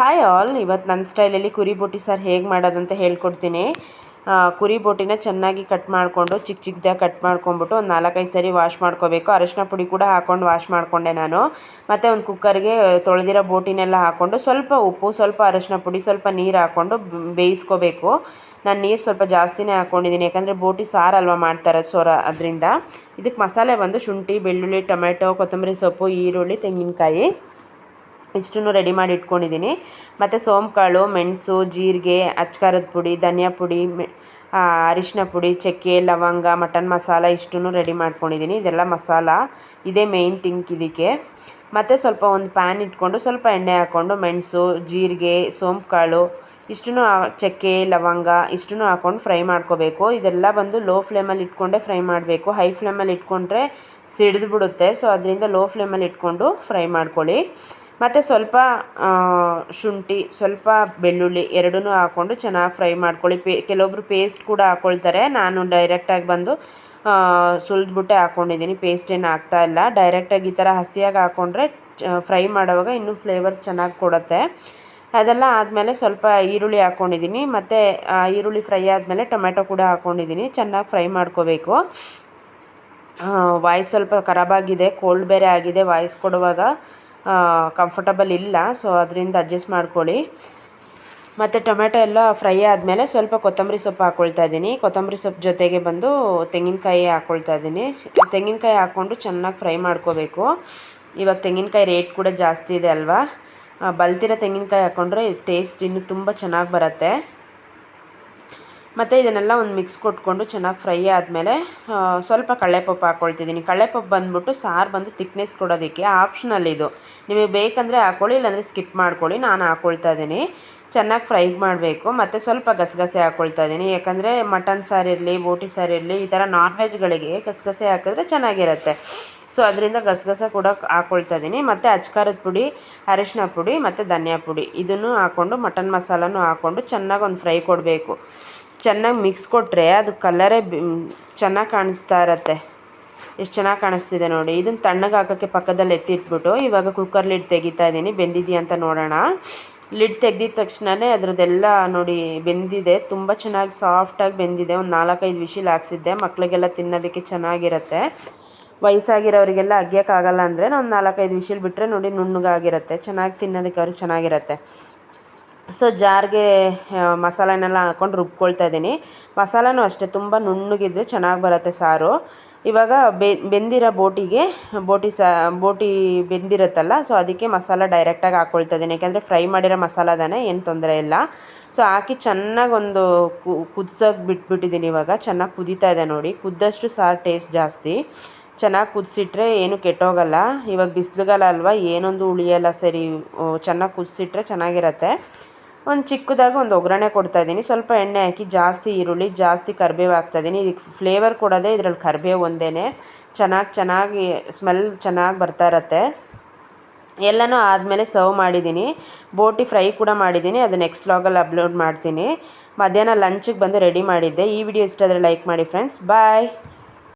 Hi all ಇವತ್ತು ನನ್ನ ಸ್ಟೈಲಲ್ಲಿ ಕುರಿ ಬೋಟಿ ಸರ್ ಹೇಗೆ ಮಾಡೋದಂತ ಹೇಳ್ಕೊಡ್ತೀನಿ. ಕುರಿ ಬೋಟಿನ ಚೆನ್ನಾಗಿ ಕಟ್ ಮಾಡಿಕೊಂಡು ಚಿಕ್ಕ ಚಿಕ್ಕದಾಗಿ ಕಟ್ ಮಾಡ್ಕೊಂಬಿಟ್ಟು ಒಂದು ನಾಲ್ಕೈದು ಸರಿ ವಾಶ್ ಮಾಡ್ಕೋಬೇಕು. ಅರಶಿನ ಪುಡಿ ಕೂಡ ಹಾಕ್ಕೊಂಡು ವಾಶ್ ಮಾಡಿಕೊಂಡೆ ನಾನು. ಮತ್ತು ಒಂದು ಕುಕ್ಕರ್ಗೆ ತೊಳೆದಿರೋ ಬೋಟಿನೆಲ್ಲ ಹಾಕ್ಕೊಂಡು ಸ್ವಲ್ಪ ಉಪ್ಪು, ಸ್ವಲ್ಪ ಅರಶಿನ ಪುಡಿ, ಸ್ವಲ್ಪ ನೀರು ಹಾಕ್ಕೊಂಡು ಬೇಯಿಸ್ಕೋಬೇಕು. ನಾನು ನೀರು ಸ್ವಲ್ಪ ಜಾಸ್ತಿನೇ ಹಾಕ್ಕೊಂಡಿದ್ದೀನಿ ಯಾಕಂದರೆ ಬೋಟಿ ಸಾರು ಅಲ್ವಾ ಮಾಡ್ತಾರೆ ಸೊರ ಅದರಿಂದ. ಇದಕ್ಕೆ ಮಸಾಲೆ ಬಂದು ಶುಂಠಿ, ಬೆಳ್ಳುಳ್ಳಿ ಟೊಮೆಟೊ ಕೊತ್ತಂಬರಿ ಸೊಪ್ಪು, ಈರುಳ್ಳಿ, ತೆಂಗಿನಕಾಯಿ. ಇಷ್ಟನ್ನು ರೆಡಿ ಮಾಡಿ ಇಟ್ಕೊಂಡಿದ್ದೀನಿ. ಮತ್ತು ಸೋಂಕಾಳು ಮೆಣಸು, ಜೀರಿಗೆ, ಅಚ್ಕಾರದ ಪುಡಿ, ಧನಿಯಾ ಪುಡಿ, ಮೆ ಅರಿಶಿನ ಪುಡಿ, ಚಕ್ಕೆ, ಲವಂಗ, ಮಟನ್ ಮಸಾಲ ಇಷ್ಟನ್ನು ರೆಡಿ ಮಾಡ್ಕೊಂಡಿದ್ದೀನಿ. ಇದೆಲ್ಲ ಮಸಾಲ, ಇದೇ ಮೇಯ್ನ್ ಥಿಂಕ್ ಇದಕ್ಕೆ. ಮತ್ತು ಸ್ವಲ್ಪ ಒಂದು ಪ್ಯಾನ್ ಇಟ್ಕೊಂಡು ಸ್ವಲ್ಪ ಎಣ್ಣೆ ಹಾಕ್ಕೊಂಡು ಮೆಣಸು, ಜೀರಿಗೆ ಸೋಂಪು ಇಷ್ಟನ್ನು ಚಕ್ಕೆ, ಲವಂಗ ಇಷ್ಟನ್ನು ಹಾಕ್ಕೊಂಡು ಫ್ರೈ ಮಾಡ್ಕೋಬೇಕು. ಇದೆಲ್ಲ ಬಂದು ಲೋ ಫ್ಲೇಮಲ್ಲಿ ಇಟ್ಕೊಂಡೇ ಫ್ರೈ ಮಾಡಬೇಕು. ಹೈ ಫ್ಲೇಮಲ್ಲಿ ಇಟ್ಕೊಂಡ್ರೆ ಸಿಡಿದು ಬಿಡುತ್ತೆ. ಸೊ ಅದರಿಂದ ಲೋ ಫ್ಲೇಮಲ್ಲಿ ಇಟ್ಕೊಂಡು ಫ್ರೈ ಮಾಡ್ಕೊಳ್ಳಿ. ಮತ್ತು ಸ್ವಲ್ಪ ಶುಂಠಿ, ಸ್ವಲ್ಪ ಬೆಳ್ಳುಳ್ಳಿ ಎರಡನ್ನೂ ಹಾಕ್ಕೊಂಡು ಚೆನ್ನಾಗಿ ಫ್ರೈ ಮಾಡ್ಕೊಳ್ಳಿ. ಪೇ ಕೆಲವೊಬ್ಬರು ಪೇಸ್ಟ್ ಕೂಡ ಹಾಕ್ಕೊಳ್ತಾರೆ ನಾನು ಡೈರೆಕ್ಟಾಗಿ ಬಂದು ಸುಲಿದ್ಬಿಟ್ಟೆ ಹಾಕ್ಕೊಂಡಿದ್ದೀನಿ ಪೇಸ್ಟ್ ಏನು ಹಾಕ್ತಾ ಇಲ್ಲ. ಡೈರೆಕ್ಟಾಗಿ ಈ ಥರ ಹಸಿಯಾಗಿ ಹಾಕ್ಕೊಂಡ್ರೆ ಫ್ರೈ ಮಾಡೋವಾಗ ಇನ್ನೂ ಫ್ಲೇವರ್ ಚೆನ್ನಾಗಿ ಕೊಡುತ್ತೆ. ಅದೆಲ್ಲ ಆದಮೇಲೆ ಸ್ವಲ್ಪ ಈರುಳ್ಳಿ ಹಾಕ್ಕೊಂಡಿದ್ದೀನಿ ಮತ್ತು ಈರುಳ್ಳಿ ಫ್ರೈ ಆದಮೇಲೆ ಟೊಮೆಟೊ ಕೂಡ ಹಾಕ್ಕೊಂಡಿದ್ದೀನಿ ಚೆನ್ನಾಗಿ ಫ್ರೈ ಮಾಡ್ಕೋಬೇಕು. ವಾಯ್ಸ್ ಸ್ವಲ್ಪ ಖರಾಬಾಗಿದೆ ಕೋಲ್ಡ್ ಬೇರೆ ಆಗಿದೆ. ವಾಯ್ಸ್ ಕೊಡುವಾಗ ಕಂಫರ್ಟಬಲ್ ಇಲ್ಲ. ಸೊ ಅದರಿಂದ ಅಡ್ಜಸ್ಟ್ ಮಾಡ್ಕೊಳ್ಳಿ. ಮತ್ತು ಟೊಮೆಟೊ ಎಲ್ಲ ಫ್ರೈ ಆದಮೇಲೆ ಸ್ವಲ್ಪ ಕೊತ್ತಂಬರಿ ಸೊಪ್ಪು ಹಾಕ್ಕೊಳ್ತಾ ಇದ್ದೀನಿ. ಕೊತ್ತಂಬರಿ ಸೊಪ್ಪು ಜೊತೆಗೆ ಬಂದು ತೆಂಗಿನಕಾಯಿ ಹಾಕ್ಕೊಳ್ತಾ ಇದ್ದೀನಿ. ತೆಂಗಿನಕಾಯಿ ಹಾಕ್ಕೊಂಡು ಚೆನ್ನಾಗಿ ಫ್ರೈ ಮಾಡ್ಕೋಬೇಕು. ಇವಾಗ ತೆಂಗಿನಕಾಯಿ ರೇಟ್ ಕೂಡ ಜಾಸ್ತಿ ಇದೆ ಅಲ್ವಾ? ಬಲ್ತಿರೋ ತೆಂಗಿನಕಾಯಿ ಹಾಕ್ಕೊಂಡ್ರೆ ಟೇಸ್ಟ್ ಇನ್ನೂ ತುಂಬ ಚೆನ್ನಾಗಿ ಬರುತ್ತೆ. ಮತ್ತು ಇದನ್ನೆಲ್ಲ ಒಂದು ಮಿಕ್ಸ್ ಕೊಟ್ಕೊಂಡು ಚೆನ್ನಾಗಿ ಫ್ರೈ ಆದಮೇಲೆ ಸ್ವಲ್ಪ ಕಳೆಪಪ್ಪು ಹಾಕ್ಕೊಳ್ತಿದ್ದೀನಿ ಕಳೆಪಪ್ಪು ಬಂದ್ಬಿಟ್ಟು ಸಾರು ಬಂದು ತಿಕ್ನೆಸ್ ಕೊಡೋದಕ್ಕೆ ಆಪ್ಷನಲ್ ಇದು. ನಿಮಗೆ ಬೇಕಂದರೆ ಹಾಕ್ಕೊಳ್ಳಿ ಇಲ್ಲಾಂದರೆ ಸ್ಕಿಪ್ ಮಾಡ್ಕೊಳ್ಳಿ. ನಾನು ಹಾಕ್ಕೊಳ್ತಾ ಇದ್ದೀನಿ. ಚೆನ್ನಾಗಿ ಫ್ರೈ ಮಾಡಬೇಕು. ಮತ್ತು ಸ್ವಲ್ಪ ಗಸಗಸೆ ಹಾಕ್ಕೊಳ್ತಾ ಇದ್ದೀನಿ. ಯಾಕಂದರೆ ಮಟನ್ ಸಾರು ಇರಲಿ, ಬೋಟಿ ಸಾರು ಇರಲಿ, ಈ ಥರ ನಾನ್ ವೆಜ್ಗಳಿಗೆ ಗಸಗಸೆ ಹಾಕಿದ್ರೆ ಚೆನ್ನಾಗಿರುತ್ತೆ. ಸೊ ಅದರಿಂದ ಗಸಗಸೆ ಕೂಡ ಹಾಕ್ಕೊಳ್ತಾ ಇದ್ದೀನಿ. ಮತ್ತು ಅಚ್ಕಾರದ ಪುಡಿ, ಅರಿಶಿನ ಪುಡಿ, ಮತ್ತು ಧನಿಯಾ ಪುಡಿ. ಇದನ್ನು ಹಾಕ್ಕೊಂಡು ಮಟನ್ ಮಸಾಲನೂ ಹಾಕ್ಕೊಂಡು ಚೆನ್ನಾಗಿ ಒಂದು ಫ್ರೈ ಕೊಡಬೇಕು. ಚೆನ್ನಾಗಿ ಮಿಕ್ಸ್ ಕೊಟ್ಟರೆ ಅದು ಕಲರೇ ಚೆನ್ನಾಗಿ ಕಾಣಿಸ್ತಾ ಇರತ್ತೆ. ಎಷ್ಟು ಚೆನ್ನಾಗಿ ಕಾಣಿಸ್ತಿದೆ ನೋಡಿ. ಇದನ್ನು ತಣ್ಣಗೆ ಹಾಕೋಕ್ಕೆ ಪಕ್ಕದಲ್ಲಿ ಎತ್ತಿಟ್ಬಿಟ್ಟು ಇವಾಗ ಕುಕ್ಕರ್ ಲಿಡ್ ತೆಗಿತಾ ಇದ್ದೀನಿ. ಬೆಂದಿದೆಯಾ ಅಂತ ನೋಡೋಣ. ಲಿಡ್ ತೆಗೆದಿದ ತಕ್ಷಣವೇ ಅದರದ್ದೆಲ್ಲ ನೋಡಿ ಬೆಂದಿದೆ. ತುಂಬ ಚೆನ್ನಾಗಿ ಸಾಫ್ಟಾಗಿ ಬೆಂದಿದೆ. ಒಂದು ನಾಲ್ಕೈದು ವಿಶಿಲ್ ಹಾಕ್ಸಿದ್ದೆ. ಮಕ್ಕಳಿಗೆಲ್ಲ ತಿನ್ನೋದಕ್ಕೆ ಚೆನ್ನಾಗಿರುತ್ತೆ. ವಯಸ್ಸಾಗಿರೋರಿಗೆಲ್ಲ ಅಗ್ಯೋಕ್ಕಾಗಲ್ಲ ಅಂದರೆ ನಾವು ನಾಲ್ಕೈದು ವಿಶಿಲ್ ಬಿಟ್ಟರೆ ನೋಡಿ ನುಣ್ಣಗಾಗಿರುತ್ತೆ. ಚೆನ್ನಾಗಿ ತಿನ್ನೋದಕ್ಕೆ ಅವ್ರಿಗೆ ಚೆನ್ನಾಗಿರುತ್ತೆ. ಸೊ ಜಾರ್ಗೆ ಮಸಾಲೆನೆಲ್ಲ ಹಾಕ್ಕೊಂಡು ರುಬ್ಕೊಳ್ತಾ ಇದ್ದೀನಿ. ಮಸಾಲನೂ ಅಷ್ಟೇ, ತುಂಬ ನುಣ್ಣಗಿದ್ರೆ ಚೆನ್ನಾಗಿ ಬರುತ್ತೆ ಸಾರು. ಇವಾಗ ಬೆಂದಿರೋ ಬೋಟಿಗೆ, ಬೋಟಿ ಸಾ, ಬೋಟಿ ಬೆಂದಿರುತ್ತಲ್ಲ, ಸೊ ಅದಕ್ಕೆ ಮಸಾಲ ಡೈರೆಕ್ಟಾಗಿ ಹಾಕ್ಕೊಳ್ತಾ ಇದ್ದೀನಿ. ಯಾಕೆಂದರೆ ಫ್ರೈ ಮಾಡಿರೋ ಮಸಾಲದಾನೆ ಏನು ತೊಂದರೆ ಇಲ್ಲ. ಸೊ ಹಾಕಿ ಚೆನ್ನಾಗಿ ಒಂದು ಕುದ್ಸೋಕೆ ಬಿಟ್ಬಿಟ್ಟಿದ್ದೀನಿ ಇವಾಗ. ಚೆನ್ನಾಗಿ ಕುದೀತಾ ಇದೆ ನೋಡಿ. ಕುದ್ದಷ್ಟು ಸಾರು ಟೇಸ್ಟ್ ಜಾಸ್ತಿ. ಚೆನ್ನಾಗಿ ಕುದಿಸಿಟ್ರೆ ಏನು ಕೆಟ್ಟೋಗಲ್ಲ. ಇವಾಗ ಬಿಸಿಲುಗಾಲ ಅಲ್ವಾ, ಏನೊಂದು ಉಳಿಯಲ್ಲ ಸರಿ. ಚೆನ್ನಾಗಿ ಕುದಿಸಿಟ್ರೆ ಚೆನ್ನಾಗಿರತ್ತೆ. ಒಂದು ಚಿಕ್ಕದಾಗಿ ಒಂದು ಒಗ್ಗರಣೆ ಕೊಡ್ತಾ ಇದ್ದೀನಿ. ಸ್ವಲ್ಪ ಎಣ್ಣೆ ಹಾಕಿ ಜಾಸ್ತಿ ಈರುಳ್ಳಿ, ಜಾಸ್ತಿ ಕರಿಬೇವು ಹಾಕ್ತಾ ಇದ್ದೀನಿ. ಇದಕ್ಕೆ ಫ್ಲೇವರ್ ಕೊಡೋದೇ ಇದ್ರಲ್ಲಿ ಕರಿಬೇವು ಒಂದೇ ಚೆನ್ನಾಗಿ ಚೆನ್ನಾಗಿ ಸ್ಮೆಲ್ ಚೆನ್ನಾಗಿ ಬರ್ತಾ ಇರತ್ತೆ. ಎಲ್ಲನೂ ಆದಮೇಲೆ ಸರ್ವ್ ಮಾಡಿದ್ದೀನಿ. ಬೋಟಿ ಫ್ರೈ ಕೂಡ ಮಾಡಿದ್ದೀನಿ. ಅದು ನೆಕ್ಸ್ಟ್ ವ್ಲಾಗಲ್ಲಿ ಅಪ್ಲೋಡ್ ಮಾಡ್ತೀನಿ. ಮಧ್ಯಾಹ್ನ ಲಂಚಿಗೆ ಬಂದು ರೆಡಿ ಮಾಡಿದ್ದೆ. ಈ ವಿಡಿಯೋ ಇಷ್ಟ ಆದರೆ ಲೈಕ್ ಮಾಡಿ ಫ್ರೆಂಡ್ಸ್ ಬಾಯ್